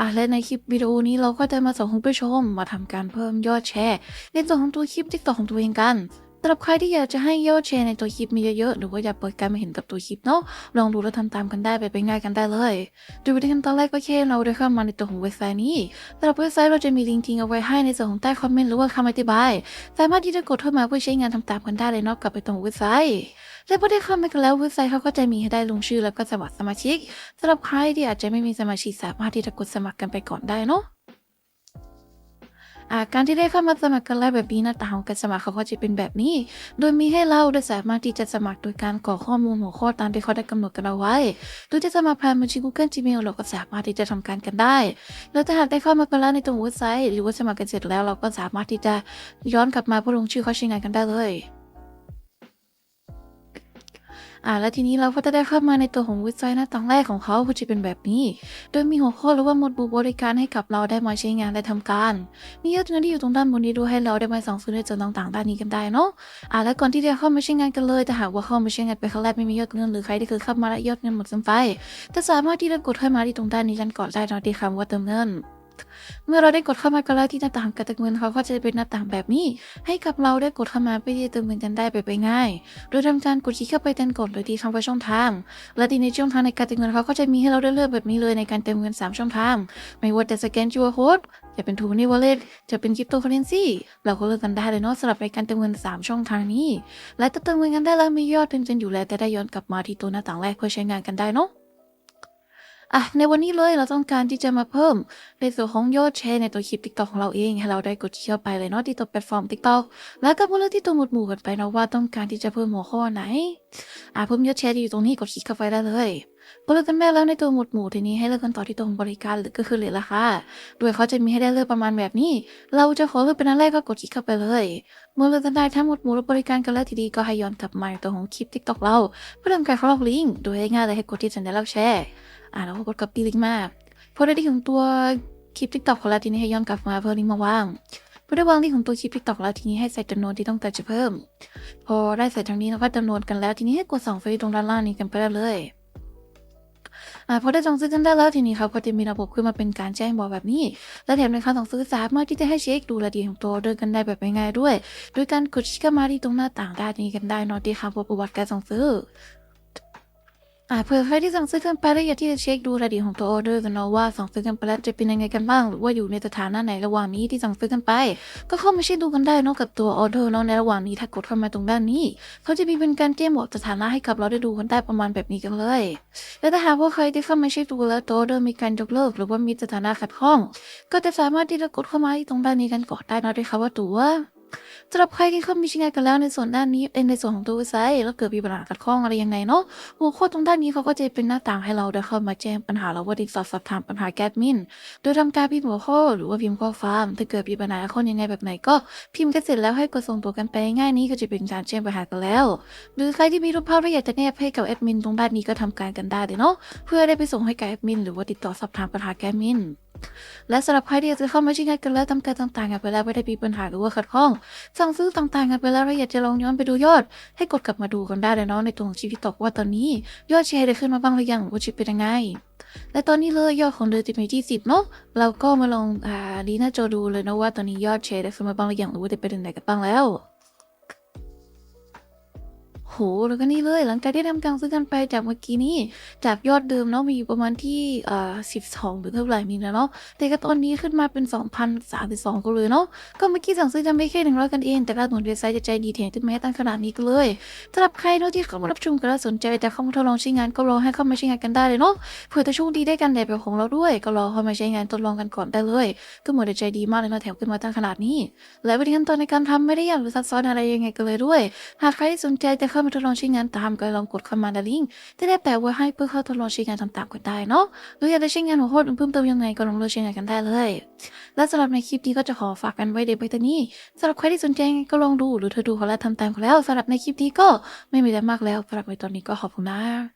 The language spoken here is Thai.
อะและในคลิปวิดีโอนี้เราก็จะมาสอนคุณผู้ชมมาทำการเพิ่มยอดแชร์ ในส่วนของตัวคลิปทิกตอกของตัวเองกัน สำหรับใครที่อยากจะให้ยอดแชร์ในตัวคลิปมีเยอะๆ หรือว่าอยากเปิดการมาเห็นกับตัวคลิปเนาะ ลองดูแล้วทำตามกันได้ไปเป็นง่ายกันได้เลยโดยวิธีการตอนแรกก็แค่เราได้เข้ามาในตัวของเว็บไซต์นี้สำหรับเว็บไซต์เราจะมีลิงก์ทิ้งเอาไว้ให้ในส่วนของใต้คอมเมนต์หรือว่าคำอธิบาย สามารถที่จะกดเข้ามาเพื่อใช้งานทำตามกันได้เลยเนอกกลับไปตรงเว็บไซต์และพอได้เข้ามากันแล้วเว็บไซต์เขาก็จะมีให้ได้ลงชื่อแล้วก็สมัครสมาชิกสำหรับใครที่อาจจะไม่มีสมาชิกสามารถที่จะกดสมัครกันไปก่อนได้เนาะ การที่ได้เข้ามาสมัครกันแล้วแบบนี้หน้าตาของการสมัครเขาก็จะเป็นแบบนี้ โดยมีให้เราได้สามารถที่จะสมัครโดยการกรอกข้อมูลหัวข้อตามที่เขาได้กำหนดกันเอาไว้หรือจะสมัครผ่านบัญชี Google Gmail เราก็สามารถที่จะทำการกันได้ แล้วถ้าหากได้เข้ามากันแล้วในตรงเว็บไซต์ หรือว่าสมัครกันเสร็จแล้วเราก็สามารถที่จะย้อนกลับมาเพื่อลงชื่อเข้าใช้งานกันได้เลย อ่าแล้วทีนี้เราก็จะได้เข้ามาในตัวของเว็บไซต์หน้าต่างแรกของเขาก็จะเป็นแบบนี้ โดยมีหัวข้อหรือว่าหมวดหมู่บริการให้กับเราได้มาใช้งานและทำการ มียอดเงินที่อยู่ตรงด้านบนนี้ด้วยให้เราได้มาสั่งซื้อในจุดต่างๆด้านนี้กันได้เนาะอ่าแล้วก่อนที่จะเข้ามาใช้งานกันเลยแต่หากว่าเข้ามาใช้งานไปครั้งแรกไม่มียอดเงินหรือใครที่เคยเข้ามาแล้วยอดเงินหมดสิ้นไปจะสามารถที่จะกดเข้ามาที่ตรงด้านนี้กันก่อนได้เนาะที่คำว่าเติมเงิน เมื่อเราได้กดเข้ามากันแล้วที่หน้าต่างการเติมเงินเขาก็จะเป็นหน้าต่างแบบนี้ ให้กับเราได้กดเข้ามาเพื่อที่จะเติมเงินกันได้ไปไปง่ายโดยทำการกดคลิกเข้าไปเติมกดเลยที่คำว่าช่องทาง และที่ในช่องทางในการเติมเงินเขาก็จะมีให้เราได้เลือกแบบนี้เลยในการเติมเงิน 3 ช่องทาง ไม่ว่าจะสแกน QR code จะเป็น True Money Wallet จะเป็น Cryptocurrency เราก็เลือกกันได้เลยเนาะสำหรับในการเติมเงิน 3 ช่องทางนี้ และถ้าเติมเงินกันได้แล้วมียอดเป็นจนอยู่แล้วแต่ได้ย้อนกลับมาที่ตัวหน้าต่างแรกเพื่อใช้งานกันได้เนาะ อะในวันนี้เลยเราต้องการที่จะมาเพิ่ม ในส่วนของยอดแชร์ในตัวคลิป TikTok ของเราเอง ให้เราได้กดเข้าไปเลยเนาะที่ตัวแพลตฟอร์ม TikTok แล้วก็มาเลือกที่ตัวหมวดหมู่กันไปนะว่าต้องการที่จะเพิ่มหัวข้อไหน อะเพิ่มยอดแชร์ที่อยู่ตรงนี้กดคลิกเข้าไปได้เลยพอเลือกกันได้แล้วในตัวหมวดหมู่ทีนี้ให้เลือกกันต่อที่ตรงบริการหรือก็คือเหรียญราคาโดยเขาจะมีให้ได้เลือกประมาณแบบนี้ เราจะขอเลือกเป็นอันแรกก็กดคลิกเข้าไปเลย เมื่อเลือกกันได้ทั้งหมวดหมู่และบริการกันแล้วทีนี้ก็ให้ย้อนกลับมาตัวของคลิป TikTok เราเพื่อทำการ follow link โดยง่ายเลยให้กดที่สัญลักษณ์แชร์อ่าแล้วก็กด copy link มาพอได้ลิงก์ของตัวคลิป TikTok ของเราทีนี้ให้ย้อนกลับมาเพื่อลิงก์มาว่าง พอได้วางลิงก์ของตัวคลิป TikTok แล้วทีนี้ให้ใส่จำนวนที่ต้องการจะเพิ่ม พอได้ใส่ทางนี้แล้วก็จำนวนกันแล้ว ทีนี้ให้กดส่องไฟตรงด้านล่างนี้กันไปได้เลยอ่าพอได้สั่งซื้อกันได้แล้วทีนี้เขาก็จะมีระบบขึ้นมาเป็นการแจ้งบอกแบบนี้ และแถมในการสั่งซื้อสามารถที่จะให้เช็คดูรายละเอียดของตัวเดอร์กันได้แบบง่ายๆด้วย โดยการกดคลิกเข้ามาที่ตรงหน้าต่างด้านนี้กันได้นอะที่คำว่าประวัติการสั่งซื้อ อ่าเผื่อใครที่สั่งซื้อกันไปแล้วอยากที่จะเช็คดูรายละเอียดของตัวออเดอร์กันเนาะว่าสั่งซื้อกันไปแล้วจะเป็นยังไงกันบ้างหรือว่าอยู่ในสถานะไหนระหว่างนี้ที่สั่งซื้อกันไป ก็เข้ามาเช็คดูกันได้เนอะกับตัวออเดอร์เนาะในระหว่างนี้ถ้ากดเข้ามาตรงด้านนี้ เขาจะมีเป็นการแจ้งบอกสถานะให้กับเราได้ดูกันได้ประมาณแบบนี้กันเลย และถ้าหากว่าใครที่เข้ามาเช็คดูแล้วตัวออเดอร์มีการยกเลิก หรือว่ามีสถานะขัดข้อง ก็จะสามารถที่จะกดเข้ามาที่ตรงด้านนี้กันก่อนได้นะด้วยคำว่าตัว สำหรับใครที่เข้ามีชิ้นงานกันแล้วในส่วนด้านนี้เป็นในส่วนของตัวเว็บไซต์แล้วเกิดมีปัญหาขัดข้องอะไรยังไงเนาะหัวข้อตรงด้านนี้เขาก็จะเป็นหน้าต่างให้เราได้เข้ามาแจ้งปัญหาเราว่าติดต่อสอบถามปัญหาแกดมิน โดยทำการพิมพ์หัวข้อหรือว่าพิมพ์ข้อความถ้าเกิดมีปัญหาข้อยังไงแบบไหนก็พิมพ์กันเสร็จแล้วให้กดส่งตัวกันไปง่ายนี้ก็จะเป็นการแจ้งปัญหากันแล้ว หรือใครที่มีรูปภาพและอยากจะแนบให้กับแอดมินตรงด้านนี้ก็ทำการกันได้เลยเนาะเพื่อได้ไปส่งให้กับแอดมินหรือว่าติดต่อสอบถามปัญหาแกดมิน และสำหรับใครที่อยากจะเข้ามาใช้งานกันแล้วทำการต่างๆกันไปแล้วไม่ได้มีปัญหาหรือว่าขัดข้อง สั่งซื้อต่างๆกันไปแล้วแล้วอยากจะลองย้อนไปดูยอด ให้กดกลับมาดูกันได้เลยเนาะในตัวของชีวิตตกว่าตอนนี้ยอดแชร์ได้ขึ้นมาบ้างหรือยังว่าชีวิตเป็นยังไงและตอนนี้เลยยอดของเดือนติดอยู่ที่สิบเนาะเราก็มาลองอ่าดีน้าจดูเลยนะว่าตอนนี้ยอดแชร์ได้ขึ้นมาบ้างหรือยังหรือว่าได้ไปถึงไหนกันบ้างแล้ว โหแล้วก็นี่เลย หลังจากที่ทำการซื้อกันไปจากเมื่อกี้นี้ จากยอดเดิมเนาะมีอยู่ประมาณที่อ่าสิบสองหรือเท่าไหร่มีนะเนาะแต่ก็ตอนนี้ขึ้นมาเป็นสองพันสามสิบสองก็เลยเนาะก็เมื่อกี้สั่งซื้อจำไม่แค่หนึ่งร้อยกันเอง แต่ละหน่วยเว็บไซต์จะใจดีแถมขึ้นมาให้ตั้งขนาดนี้ก็เลยสำหรับใครเนาะที่เข้ามารับชมกันแล้วสนใจแต่เข้ามาทดลองใช้งานก็รอให้เข้ามาใช้งานกันได้เลยเนาะเผื่อจะโชคดีได้กันแบบของเราด้วย ก็รอเข้ามาใช้งานทดลองกันก่อนได้เลยก็หมดใจดีมากเลยเนาะแถมขึ้นมาตั้งขนาดนี้ และวิธีขั้นตอนในการทำไม่ได้ยากหรือซับซ้อนอะไรยังไงกันเลยด้วย หากใครที่สนใจจะเข้ามาทดลองใช้งานตามก็ลองกดเข้ามาในลิงก์ที่ได้แปะไว้ให้เพื่อเข้าทดลองใช้งานทำตามกันได้เนาะหรืออยากจะใช้งานหัวข้ออื่นเพิ่มเติมยังไงก็ลองเลือกใช้งานกันได้เลย และสำหรับในคลิปนี้ก็จะขอฝากกันไว้เดี๋ยวไปตอนนี้สำหรับใครที่สนใจก็ลองดูหรือเธอดูเขาแล้วทำตามเขาแล้วสำหรับในคลิปนี้ก็ไม่มีอะไรมากแล้วสำหรับในตอนนี้ก็ขอบคุณนะ